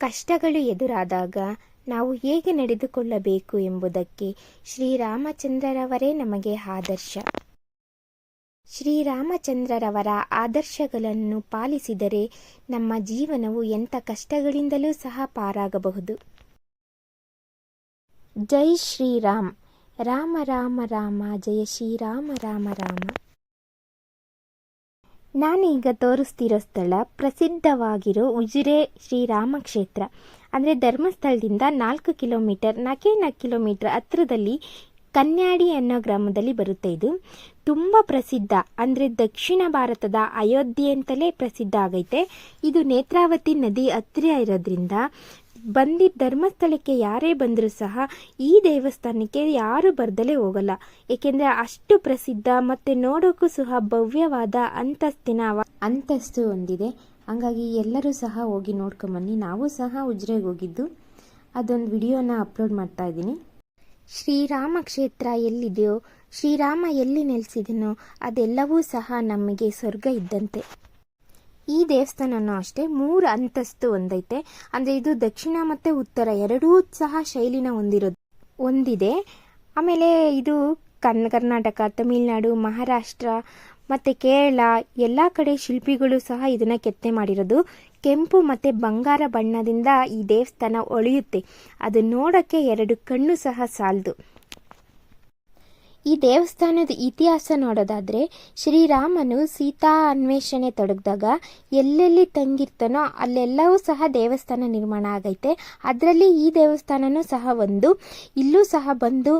ಕಷ್ಟಗಳು ಎದುರಾದಾಗ ನಾವು ಹೇಗೆ ನಡೆದುಕೊಳ್ಳಬೇಕು ಎಂಬುದಕ್ಕೆ ಶ್ರೀರಾಮಚಂದ್ರರವರೇ ನಮಗೆ ಆದರ್ಶ. ಶ್ರೀರಾಮಚಂದ್ರರವರ ಆದರ್ಶಗಳನ್ನು ಪಾಲಿಸಿದರೆ ನಮ್ಮ ಜೀವನವು ಎಂಥ ಕಷ್ಟಗಳಿಂದಲೂ ಸಹ ಪಾರಾಗಬಹುದು. ಜೈ ಶ್ರೀರಾಮ್. ರಾಮ ರಾಮ ರಾಮ, ಜಯ ಶ್ರೀರಾಮ, ರಾಮ ರಾಮ. ನಾನೀಗ ತೋರಿಸ್ತಿರೋ ಸ್ಥಳ ಪ್ರಸಿದ್ಧವಾಗಿರೋ ಉಜಿರೆ ಶ್ರೀರಾಮ ಕ್ಷೇತ್ರ ಅಂದರೆ ಧರ್ಮಸ್ಥಳದಿಂದ ನಾಲ್ಕು ಕಿಲೋಮೀಟರ್ ನಾಲ್ಕೇ ನಾಲ್ಕು ಕಿಲೋಮೀಟರ್ ಹತ್ತಿರದಲ್ಲಿ ಕನ್ಯಾಡಿ ಅನ್ನೋ ಗ್ರಾಮದಲ್ಲಿ ಬರುತ್ತೆ ಇದು. ತುಂಬ ಪ್ರಸಿದ್ಧ. ಅಂದರೆ ದಕ್ಷಿಣ ಭಾರತದ ಅಯೋಧ್ಯೆ ಅಂತಲೇ ಪ್ರಸಿದ್ಧ ಆಗೈತೆ. ಇದು ನೇತ್ರಾವತಿ ನದಿ ಹತ್ತಿರ ಇರೋದ್ರಿಂದ ಬಂದಿದ್ದ ಧರ್ಮಸ್ಥಳಕ್ಕೆ ಯಾರೇ ಬಂದರೂ ಸಹ ಈ ದೇವಸ್ಥಾನಕ್ಕೆ ಯಾರು ಬರ್ದಲೇ ಹೋಗಲ್ಲ. ಏಕೆಂದರೆ ಅಷ್ಟು ಪ್ರಸಿದ್ಧ ಮತ್ತು ನೋಡೋಕ್ಕೂ ಸಹ ಭವ್ಯವಾದ ಅಂತಸ್ತಿನ ಅಂತಸ್ತು ಹೊಂದಿದೆ. ಹಾಗಾಗಿ ಎಲ್ಲರೂ ಸಹ ಹೋಗಿ ನೋಡ್ಕೊಂಬನ್ನಿ. ನಾವು ಸಹ ಉಜ್ರೆಗೆ ಹೋಗಿದ್ದು. ಅದೊಂದು ವಿಡಿಯೋನ ಅಪ್ಲೋಡ್ ಮಾಡ್ತಾ ಇದ್ದೀನಿ. ಶ್ರೀರಾಮ ಕ್ಷೇತ್ರ ಎಲ್ಲಿದೆಯೋ ಶ್ರೀರಾಮ ಎಲ್ಲಿ ನೆಲೆಸಿದನೋ ಅದೆಲ್ಲವೂ ಸಹ ನಮಗೆ ಸ್ವರ್ಗ ಇದ್ದಂತೆ. ಈ ದೇವಸ್ಥಾನನೂ ಅಷ್ಟೇ, ಮೂರು ಅಂತಸ್ತು ಒಂದೈತೆ. ಅಂದರೆ ಇದು ದಕ್ಷಿಣ ಮತ್ತು ಉತ್ತರ, ಎರಡೂ ಸಹ ಶೈಲಿನ ಹೊಂದಿರೋ ಹೊಂದಿದೆ. ಆಮೇಲೆ ಇದು ಕನ್ ಕರ್ನಾಟಕ, ತಮಿಳುನಾಡು, ಮಹಾರಾಷ್ಟ್ರ ಮತ್ತು ಕೇರಳ, ಎಲ್ಲ ಕಡೆ ಶಿಲ್ಪಿಗಳು ಸಹ ಇದನ್ನು ಕೆತ್ತನೆ ಮಾಡಿರೋದು. ಕೆಂಪು ಮತ್ತು ಬಂಗಾರ ಬಣ್ಣದಿಂದ ಈ ದೇವಸ್ಥಾನ ಒಳಿಯುತ್ತೆ. ಅದು ನೋಡೋಕ್ಕೆ ಎರಡು ಕಣ್ಣು ಸಹ ಸಾಲದು. ಈ ದೇವಸ್ಥಾನದ ಇತಿಹಾಸ ನೋಡೋದಾದರೆ ಶ್ರೀರಾಮನು ಸೀತಾ ಅನ್ವೇಷಣೆ ತೊಡಗಿದಾಗ ಎಲ್ಲೆಲ್ಲಿ ತಂಗಿರ್ತಾನೋ ಅಲ್ಲೆಲ್ಲವೂ ಸಹ ದೇವಸ್ಥಾನ ನಿರ್ಮಾಣ ಆಗೈತೆ. ಅದರಲ್ಲಿ ಈ ದೇವಸ್ಥಾನನೂ ಸಹ ಒಂದು. ಇಲ್ಲೂ ಸಹ ಬಂದು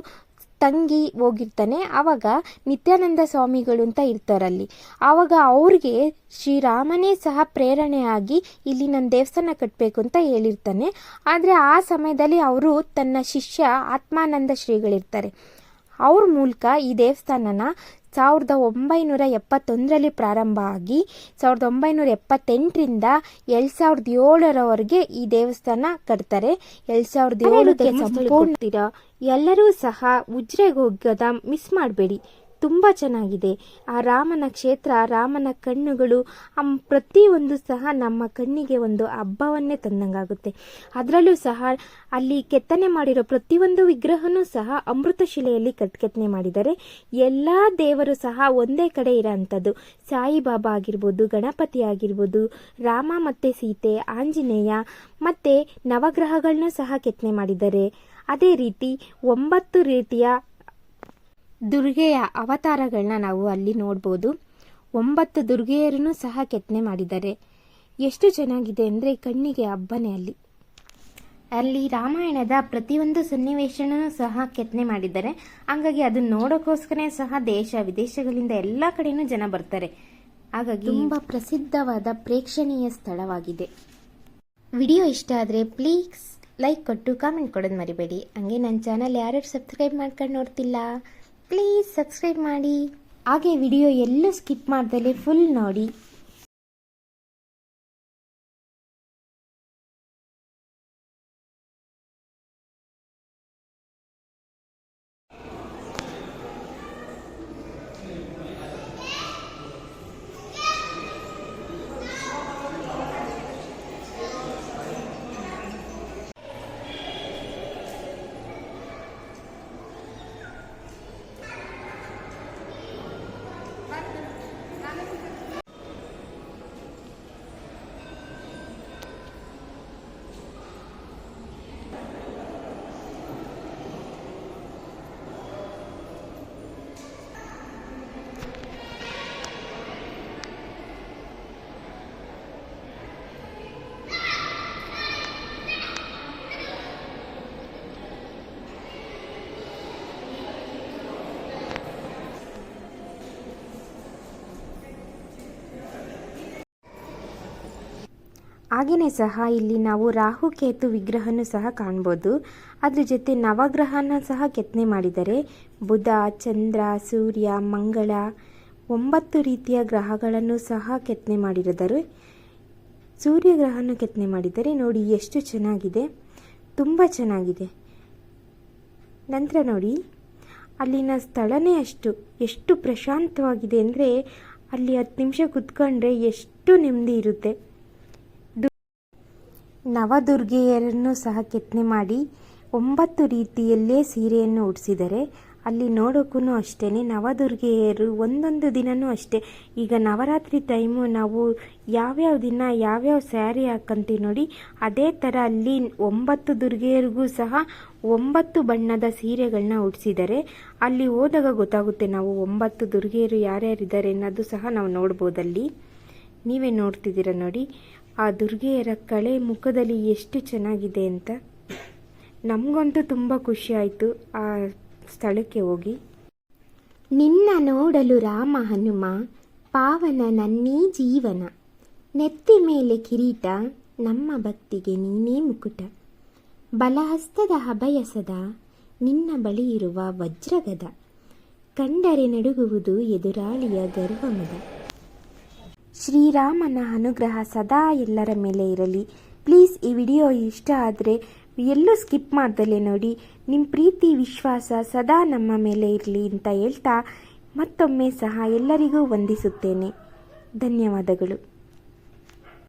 ತಂಗಿ ಹೋಗಿರ್ತಾನೆ. ಆವಾಗ ನಿತ್ಯಾನಂದ ಸ್ವಾಮಿಗಳು ಅಂತ ಇರ್ತಾರಲ್ಲಿ. ಆವಾಗ ಅವ್ರಿಗೆ ಶ್ರೀರಾಮನೇ ಸಹ ಪ್ರೇರಣೆಯಾಗಿ ಇಲ್ಲಿ ನನ್ನ ದೇವಸ್ಥಾನ ಕಟ್ಟಬೇಕು ಅಂತ ಹೇಳಿರ್ತಾನೆ. ಆದರೆ ಆ ಸಮಯದಲ್ಲಿ ಅವರು ತನ್ನ ಶಿಷ್ಯ ಆತ್ಮಾನಂದ ಶ್ರೀಗಳಿರ್ತಾರೆ. ಅವ್ರ ಮೂಲಕ ಈ ದೇವಸ್ಥಾನನ ಸಾವಿರದ ಒಂಬೈನೂರ ಎಪ್ಪತ್ತೊಂದರಲ್ಲಿ ಪ್ರಾರಂಭ ಆಗಿ ಸಾವಿರದ ಒಂಬೈನೂರ ಎಪ್ಪತ್ತೆಂಟರಿಂದ ಎರಡು ಸಾವಿರದ ಏಳರವರೆಗೆ ಈ ದೇವಸ್ಥಾನ ಕಟ್ತಾರೆ. ಎರಡು ಸಾವಿರದ ಏಳು ಸಂಪೂರ್ಣ ಎಲ್ಲರೂ ಸಹ ಉಜ್ರೆಗೆ ಹೋಗೋದ ಮಿಸ್ ಮಾಡಬೇಡಿ. ತುಂಬ ಚೆನ್ನಾಗಿದೆ. ಆ ರಾಮನ ಕ್ಷೇತ್ರ, ರಾಮನ ಕಣ್ಣುಗಳು ಪ್ರತಿಯೊಂದು ಸಹ ನಮ್ಮ ಕಣ್ಣಿಗೆ ಒಂದು ಹಬ್ಬವನ್ನೇ ತಂದಂಗಾಗುತ್ತೆ. ಅದರಲ್ಲೂ ಸಹ ಅಲ್ಲಿ ಕೆತ್ತನೆ ಮಾಡಿರೋ ಪ್ರತಿಯೊಂದು ವಿಗ್ರಹನೂ ಸಹ ಅಮೃತ ಶಿಲೆಯಲ್ಲಿ ಕಟ್ಕೆತ್ತನೆ ಮಾಡಿದ್ದಾರೆ. ಎಲ್ಲ ದೇವರು ಸಹ ಒಂದೇ ಕಡೆ ಇರೋಂಥದ್ದು. ಸಾಯಿಬಾಬಾ ಆಗಿರ್ಬೋದು, ಗಣಪತಿ ಆಗಿರ್ಬೋದು, ರಾಮ ಮತ್ತು ಸೀತೆ, ಆಂಜನೇಯ ಮತ್ತು ನವಗ್ರಹಗಳನ್ನೂ ಸಹ ಕೆತ್ತನೆ ಮಾಡಿದ್ದಾರೆ. ಅದೇ ರೀತಿ ಒಂಬತ್ತು ರೀತಿಯ ದುರ್ಗೆಯ ಅವತಾರಗಳನ್ನ ನಾವು ಅಲ್ಲಿ ನೋಡ್ಬೋದು. ಒಂಬತ್ತು ದುರ್ಗೆಯರನ್ನು ಸಹ ಕೆತ್ತನೆ ಮಾಡಿದ್ದಾರೆ. ಎಷ್ಟು ಚೆನ್ನಾಗಿದೆ ಅಂದರೆ ಕಣ್ಣಿಗೆ ಹಬ್ಬನೇ ಅಲ್ಲಿ. ಅಲ್ಲಿ ರಾಮಾಯಣದ ಪ್ರತಿಯೊಂದು ಸನ್ನಿವೇಶನೂ ಸಹ ಕೆತ್ತನೆ ಮಾಡಿದ್ದಾರೆ. ಹಾಗಾಗಿ ಅದನ್ನ ನೋಡೋಕ್ಕೋಸ್ಕರ ಸಹ ದೇಶ ವಿದೇಶಗಳಿಂದ ಎಲ್ಲ ಕಡೆಯೂ ಜನ ಬರ್ತಾರೆ. ಹಾಗಾಗಿ ತುಂಬ ಪ್ರಸಿದ್ಧವಾದ ಪ್ರೇಕ್ಷಣೀಯ ಸ್ಥಳವಾಗಿದೆ. ವಿಡಿಯೋ ಇಷ್ಟ ಆದರೆ ಪ್ಲೀಸ್ ಲೈಕ್ ಕೊಟ್ಟು ಕಾಮೆಂಟ್ ಕೊಡೋದು ಮರಿಬೇಡಿ. ಹಂಗೆ ನನ್ನ ಚಾನಲ್ ಯಾರ್ಯಾರು ಸಬ್ಸ್ಕ್ರೈಬ್ ಮಾಡ್ಕೊಂಡು ನೋಡ್ತಿಲ್ಲ? ಪ್ಲೀಸ್ ಸಬ್ಸ್ಕ್ರೈಬ್ ಮಾಡಿ. ಹಾಗೆ ವಿಡಿಯೋ ಎಲ್ಲೂ ಸ್ಕಿಪ್ ಮಾಡ್ದಲೇ ಫುಲ್ ನೋಡಿ. ಹಾಗೆಯೇ ಸಹ ಇಲ್ಲಿ ನಾವು ರಾಹು, ಕೇತು ವಿಗ್ರಹನೂ ಸಹ ಕಾಣ್ಬೋದು. ಅದ್ರ ಜೊತೆ ನವಗ್ರಹನ ಸಹ ಕೆತ್ತನೆ ಮಾಡಿದ್ದಾರೆ. ಬುಧ, ಚಂದ್ರ, ಸೂರ್ಯ, ಮಂಗಳ ಒಂಬತ್ತು ರೀತಿಯ ಗ್ರಹಗಳನ್ನು ಸಹ ಕೆತ್ತನೆ ಮಾಡಿದ್ದಾರೆ ಸೂರ್ಯಗ್ರಹನ ಕೆತ್ತನೆ ಮಾಡಿದ್ದಾರೆ ನೋಡಿ ಎಷ್ಟು ಚೆನ್ನಾಗಿದೆ. ತುಂಬ ಚೆನ್ನಾಗಿದೆ. ನಂತರ ನೋಡಿ, ಅಲ್ಲಿನ ಸ್ಥಳನೇ ಅಷ್ಟು, ಎಷ್ಟು ಪ್ರಶಾಂತವಾಗಿದೆ. ಅಂದರೆ ಅಲ್ಲಿ ಹತ್ತು ನಿಮಿಷ ಕುತ್ಕೊಂಡ್ರೆ ಎಷ್ಟು ನೆಮ್ಮದಿ ಇರುತ್ತೆ. ನವದುರ್ಗೆಯರನ್ನು ಸಹ ಕೆತ್ತನೆ ಮಾಡಿ ಒಂಬತ್ತು ರೀತಿಯಲ್ಲೇ ಸೀರೆಯನ್ನು ಉಡಿಸಿದರೆ, ಅಲ್ಲಿ ನೋಡೋಕ್ಕೂ ಅಷ್ಟೇ ನವದುರ್ಗೆಯರು ಒಂದೊಂದು ದಿನವೂ ಅಷ್ಟೇ. ಈಗ ನವರಾತ್ರಿ ಟೈಮು ನಾವು ಯಾವ್ಯಾವ ದಿನ, ಯಾವ್ಯಾವ ಸ್ಯಾರಿ ಹಾಕ್ಕಂತೀವಿ ನೋಡಿ, ಅದೇ ಥರ ಅಲ್ಲಿ ಒಂಬತ್ತು ದುರ್ಗೆಯರಿಗೂ ಸಹ ಒಂಬತ್ತು ಬಣ್ಣದ ಸೀರೆಗಳನ್ನ ಉಡಿಸಿದರೆ, ಅಲ್ಲಿ ಹೋದಾಗ ಗೊತ್ತಾಗುತ್ತೆ ನಾವು ಒಂಬತ್ತು ದುರ್ಗೆಯರು ಯಾರ್ಯಾರಿದ್ದಾರೆ ಅನ್ನೋದು ಸಹ ನಾವು ನೋಡ್ಬೋದಲ್ಲಿ. ನೀವೇ ನೋಡ್ತಿದ್ದೀರ ನೋಡಿ ಆ ದುರ್ಗೆಯರ ಕಳೆ ಮುಖದಲ್ಲಿ ಎಷ್ಟು ಚೆನ್ನಾಗಿದೆ ಅಂತ. ನಮಗಂತೂ ತುಂಬ ಖುಷಿ ಆಯಿತು ಆ ಸ್ಥಳಕ್ಕೆ ಹೋಗಿ. ನಿನ್ನ ನೋಡಲು ರಾಮ ಹನುಮ, ಪಾವನ ನನ್ನೀ ಜೀವನ. ನೆತ್ತಿ ಮೇಲೆ ಕಿರೀಟ, ನಮ್ಮ ಭಕ್ತಿಗೆ ನೀನೇ ಮುಕುಟ. ಬಲಹಸ್ತದ ಅಭಯಸದ ನಿನ್ನ ಬಳಿ ಇರುವ ವಜ್ರಗದ. ಕಂಡರೆ ನಡುಗುವುದು ಎದುರಾಳಿಯ ಗರ್ವಮದ. ಶ್ರೀರಾಮನ ಅನುಗ್ರಹ ಸದಾ ಎಲ್ಲರ ಮೇಲೆ ಇರಲಿ. ಪ್ಲೀಸ್, ಈ ವಿಡಿಯೋ ಇಷ್ಟ ಆದರೆ ಎಲ್ಲೂ ಸ್ಕಿಪ್ ಮಾಡ್ದಲೇ ನೋಡಿ. ನಿಮ್ಮ ಪ್ರೀತಿ, ವಿಶ್ವಾಸ ಸದಾ ನಮ್ಮ ಮೇಲೆ ಇರಲಿ ಅಂತ ಹೇಳ್ತಾ ಮತ್ತೊಮ್ಮೆ ಸಹ ಎಲ್ಲರಿಗೂ ವಂದಿಸುತ್ತೇನೆ. ಧನ್ಯವಾದಗಳು.